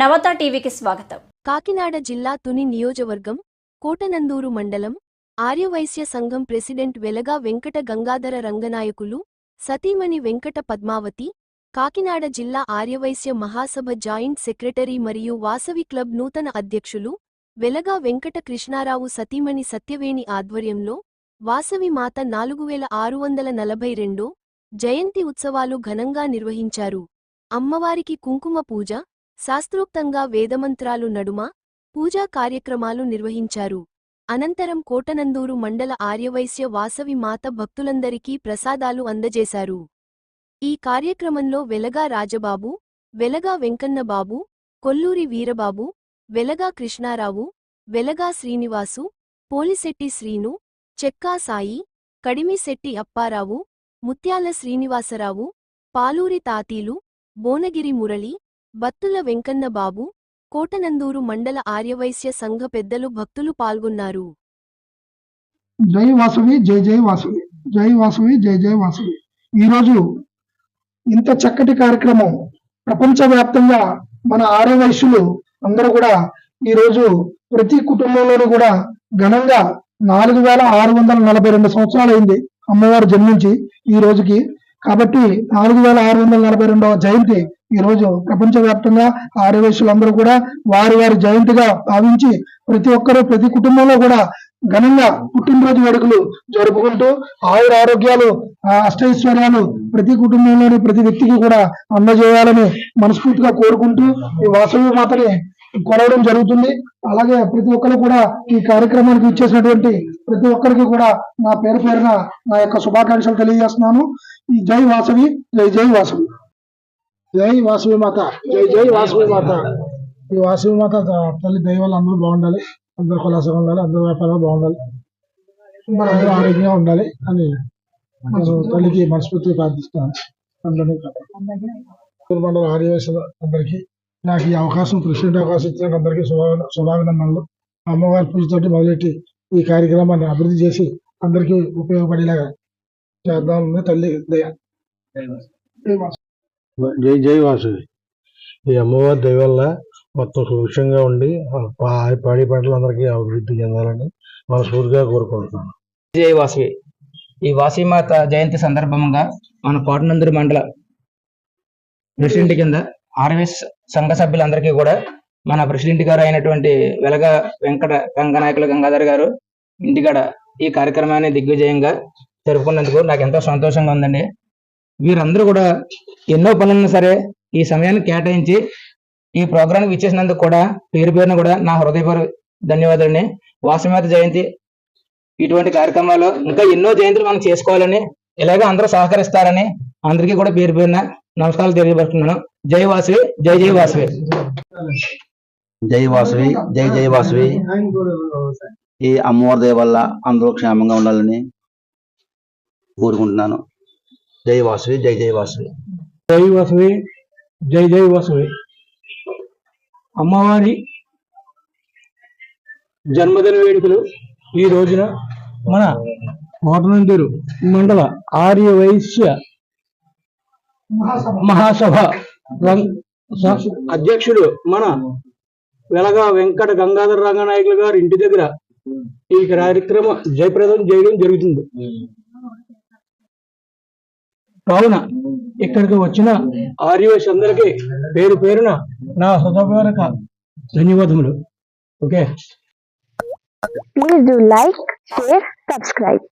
నవత టీవీకి స్వాగతం. కాకినాడ జిల్లా తుని నియోజకవర్గం కోటనందూరు మండలం ఆర్యవైశ్య సంఘం ప్రెసిడెంట్ వెలగా వెంకట గంగాధర రంగనాయకులు సతీమణి వెంకట పద్మావతి కాకినాడ జిల్లా ఆర్యవైశ్య మహాసభ జాయింట్ సెక్రటరీ మరియు వాసవి క్లబ్ నూతన అధ్యక్షులు వెలగా వెంకట కృష్ణారావు సతీమణి సత్యవేణి ఆధ్వర్యంలో వాసవి మాత నాలుగు వేల ఆరు వందల నలభై రెండో జయంతి ఉత్సవాలు ఘనంగా నిర్వహించారు. అమ్మవారికి కుంకుమ పూజ శాస్త్రోక్తంగా వేదమంత్రాలు నడుమ పూజా కార్యక్రమాలు నిర్వహించారు. అనంతరం కోటనందూరు మండల ఆర్యవైశ్య వాసవి మాత భక్తులందరికీ ప్రసాదాలు అందజేశారు. ఈ కార్యక్రమంలో వెలగా రాజబాబు వెలగా వెంకన్నబాబు కొల్లూరి వీరబాబు వెలగా కృష్ణారావు వెలగా శ్రీనివాసు పోలిశెట్టి శ్రీను చెక్కా సాయి కడిమిశెట్టి అప్పారావు ముత్యాల శ్రీనివాసరావు పాలూరి తాతీలు బోనగిరి మురళి బత్తుల వెంకన్నబాబు కోటనందూరు మండల ఆర్యవైశ్య సంఘ పెద్దలు భక్తులు పాల్గొన్నారు. జై వాసవి జై జై వాసవి జై వాసవి జై జై వాసవి. ఈరోజు ఇంత చక్కటి కార్యక్రమం ప్రపంచవ్యాప్తంగా మన ఆర్యవైశ్యులు అందరూ కూడా ఈరోజు ప్రతి కుటుంబంలోనూ కూడా ఘనంగా నాలుగు వేల ఆరు వందల నలభై రెండు సంవత్సరాలు అయింది అమ్మవారు జన్మించి ఈ రోజుకి. కాబట్టి నాలుగు వేల ఆరు వందల నలభై రెండవ జయంతి ఈ రోజు ప్రపంచవ్యాప్తంగా ఆర్యవేశులందరూ కూడా వారి వారి జయంతిగా భావించి ప్రతి ఒక్కరూ ప్రతి కుటుంబంలో కూడా ఘనంగా పుట్టినరోజు వేడుకలు జరుపుకుంటూ ఆయుర ఆరోగ్యాలు ఆ అష్టైశ్వర్యాలు ప్రతి కుటుంబంలోని ప్రతి వ్యక్తికి కూడా అందజేయాలని మనస్ఫూర్తిగా కోరుకుంటూ ఈ వాసవి మాతని కొలవడం జరుగుతుంది. అలాగే ప్రతి ఒక్కరు కూడా ఈ కార్యక్రమానికి ఇచ్చేసినటువంటి ప్రతి ఒక్కరికి కూడా నా పేరు పేరున నా యొక్క శుభాకాంక్షలు తెలియజేస్తున్నాను. ఈ జై వాసవి జై జై వాసవి. జై వాసవి మాత జై జై వాసవి మాత. ఈ వాసవి మాత తల్లి దైవాలు అందరూ బాగుండాలి. అందరూ కులాసంగా ఉండాలి అందరూ వ్యాపారాలు బాగుండాలి. మన అందరూ ఆరోగ్యంగా ఉండాలి అని నేను తల్లికి మనస్ఫూర్తిగా ప్రార్థిస్తున్నాను. అందరినీ మండల ఆర్యవేశ్వర అందరికీ నాకు ఈ అవకాశం ప్రెసిడెంట్ అవకాశం ఇచ్చిన అందరికీ శుభా శుభాభినందనలు. అమ్మవారి పూజతోటి మొదలెట్టి ఈ కార్యక్రమాన్ని అభివృద్ధి చేసి అందరికీ ఉపయోగపడేలాగా చేద్దామని తల్లి దయ. జై జై వాసవి ఈ అమ్మవారి దయ వల్ల మొత్తం సుభిక్షంగా ఉండి పాడి పంటలందరికీ అభివృద్ధి చెందాలని మనస్ఫూర్తిగా కోరుకుంటున్నాను. జై వాసవి. ఈ వాసవిమాత జయంతి సందర్భంగా మన కోటనందూరు మండల ప్రెసిడెంట్ కింద ఆర్ఎస్ సంఘ సభ్యులందరికీ కూడా మన ప్రెసిడెంట్ గారు అయినటువంటి వెలగ వెంకట గంగనాయకుల గంగాధర్ గారు ఇంటికాడ ఈ కార్యక్రమాన్ని దిగ్విజయంగా జరుపుకున్నందుకు నాకు ఎంతో సంతోషంగా ఉందండి. వీరందరూ కూడా ఎన్నో పనులను సరే ఈ సమయాన్ని కేటాయించి ఈ ప్రోగ్రాంకి ఇచ్చేసినందుకు కూడా పేరు పేరున కూడా నా హృదయపూర్వ ధన్యవాదాలని వాసమేత జయంతి ఇటువంటి కార్యక్రమాలు ఇంకా ఎన్నో జయంతులు మనం చేసుకోవాలని ఇలాగే అందరూ సహకరిస్తారని అందరికీ కూడా పేరు పేరున నమస్కారాలు తెలియపరుస్తున్నాను. జై వాసవి జై జై వాసవి. జై వాసవి జై జై వాసవి. ఈ అమ్మవారి దయ వల్ల అందరూ క్షేమంగా ఉండాలని కోరుకుంటున్నాను. జై వాసవి జై జై వాసవి. జై వాసవి జై జై వాసవి. అమ్మవారి జన్మదిన వేడుకలు ఈ రోజున మన కోటనందూరు మండల ఆర్య వైశ్య మహాసభ. అధ్యక్షుడు. మన వెలగా వెంకట గంగాధర రంగనాయకులు గారు ఇంటి దగ్గర ఈ కార్యక్రమం జయప్రదం చేయడం జరుగుతుంది. కావున ఇక్కడికి వచ్చిన ఆర్యవైశ్య అందరికీ పేరు పేరున నా హృదయపూర్వక ధన్యవాదములు. Okay. Please do like, share, subscribe.